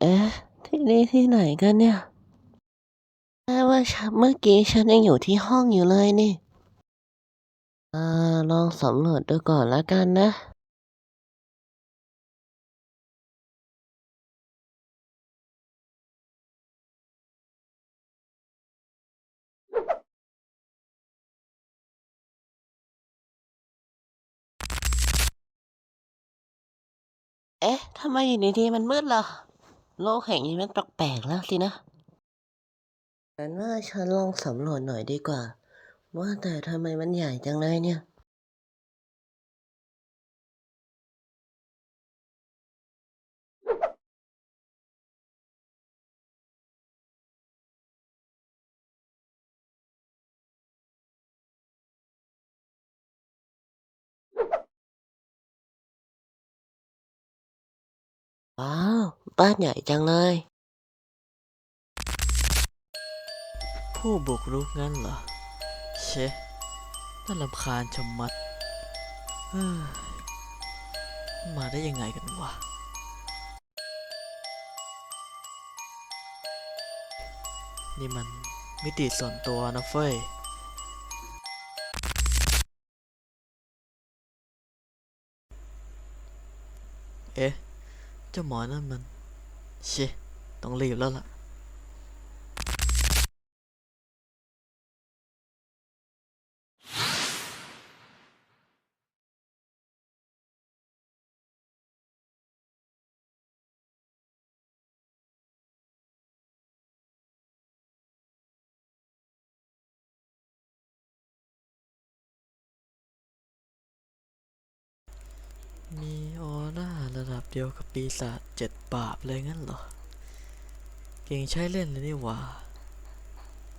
เอ๊ะ ที่นี่ที่ไหนกันเนี่ยแต่ว่าฉันเมื่อกี้ฉันยังอยู่ที่ห้องอยู่เลยนี่อ่าลองสำรวจดูก่อนล้วกันนะ เอ๊ะ ทำไมอยู่ดีๆมันมืดล่ะ โลกแห่งนี้มันแปลกๆแล้วสินะฉันว่าฉันลองสำรวจหน่อยดีกว่า ว่าแต่ทำไมมันใหญ่จังเลยเนี่ย บ้านใหญ่จังเลย ผู้บุกรุกงั้นเหรอ เชะน่าลำคาญชะมัดเฮ้ยมาได้ยังไงกันวะ นี่มันมิติส่วนตัวนะเฟ้ย เอ๊ะ เจ้าหมอนั่นมัน เชะต้อ มีออร่าระดับเดียวกับปีศาจเจ็ดบาปเลยงั้นเหรอ เก่งใช้เล่นเลยนี่หว่า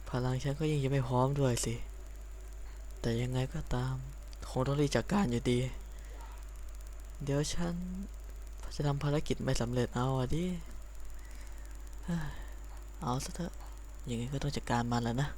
พลังฉันก็ยังจะไม่พร้อมด้วยสิ แต่ยังไงก็ตาม คงต้องรีจัดการอยู่ดี เดี๋ยวฉัน จะทำภารกิจไม่สำเร็จเอาอะดิเฮ้ยเอาซะเถอะยังไงก็ต้องจัดการมันแล้วนะ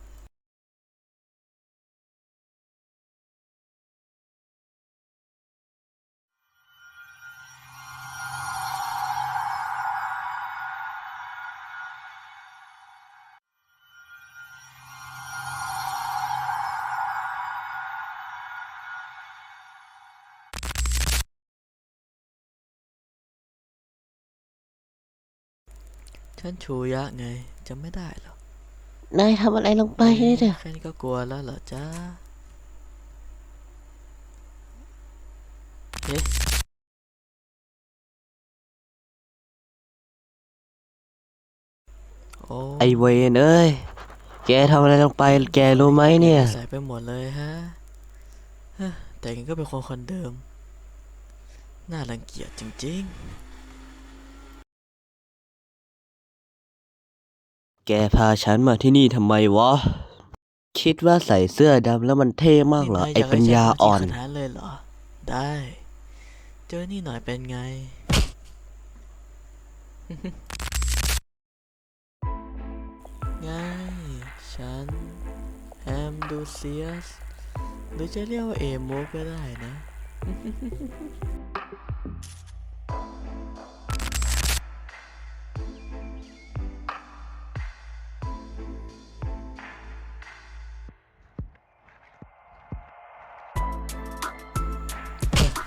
ฉันชูยะไงจำไม่ได้หรอกนายทำอะไรลงไปนี่เนี่ยแค่นี้ก็กลัวแล้วเหรอจ๊ะเอ๊ะโอ้ไอเวนเอ้ย แกทำอะไรลงไป แกรู้ไหมเนี่ย ใส่ไปหมดเลยฮะเฮ้อแต่ยังก็เป็นคนคนเดิม น่ารังเกียจจริง แกพาฉันมาที่นี่ทำไมวะ คิดว่าใส่เสื้อดำแล้วมันเท่ๆมากเหรอนี่นไอปัญญาอ่อนยกให้ฉัทำที่ขนาดเลยเหรอ ได้ เจอนี่หน่อยเป็นไง ไง ฉันแอมดูเซียส หรือจะเรียกว่าเอโมก็ได้นะ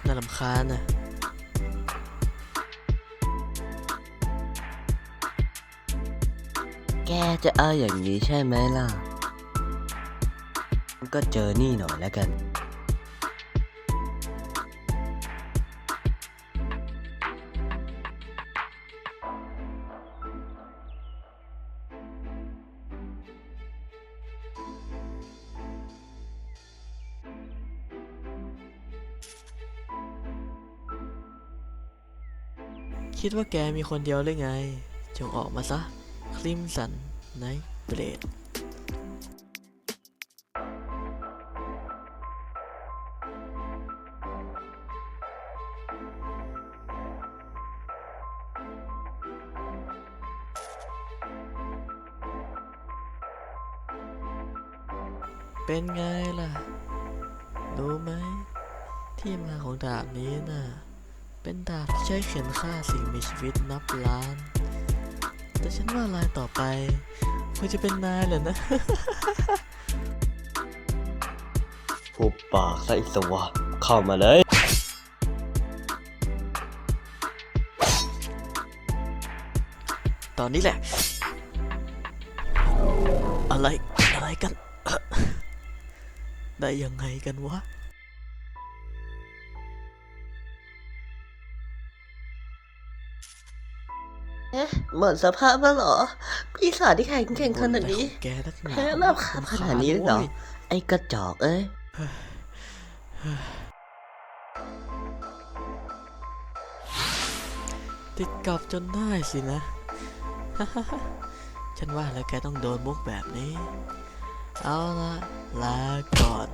น่าลำคาญนะแกจะเอาอย่างนี้ใช่ไหมล่ะ ก็เจอนี่หน่อยแล้วกัน คิดว่าแกมีคนเดียวหรือไง จงออกมาซะ คลิมสันไนเบรดเป็นไงล่ะ รู้ไหม ที่มาของดาบนี้น่ะ เป็นดาบที่ใช้เข็นฆ่าสิ่งมีชีวิตนับล้าน แต่ฉันว่าลายต่อไปคงจะเป็นนายแหละนะหุบปากซะไสวะเข้ามาเลย ตอนนี้แหละ อะไร อะไรกัน ได้ยังไงกันวะ เอ๊ะหมดสภาพแล้วเหรอปีศาจที่แข็งเก่งขนาดนี้แกนักหนาแพ้ราบคาบขนาดนี้เลยเหรอ ไอ้กระจอกเอ้ยติดกับจนได้สินะ ฉันว่าแล้วแกต้องโดนมุกแบบนี้ เอาละลาก่อน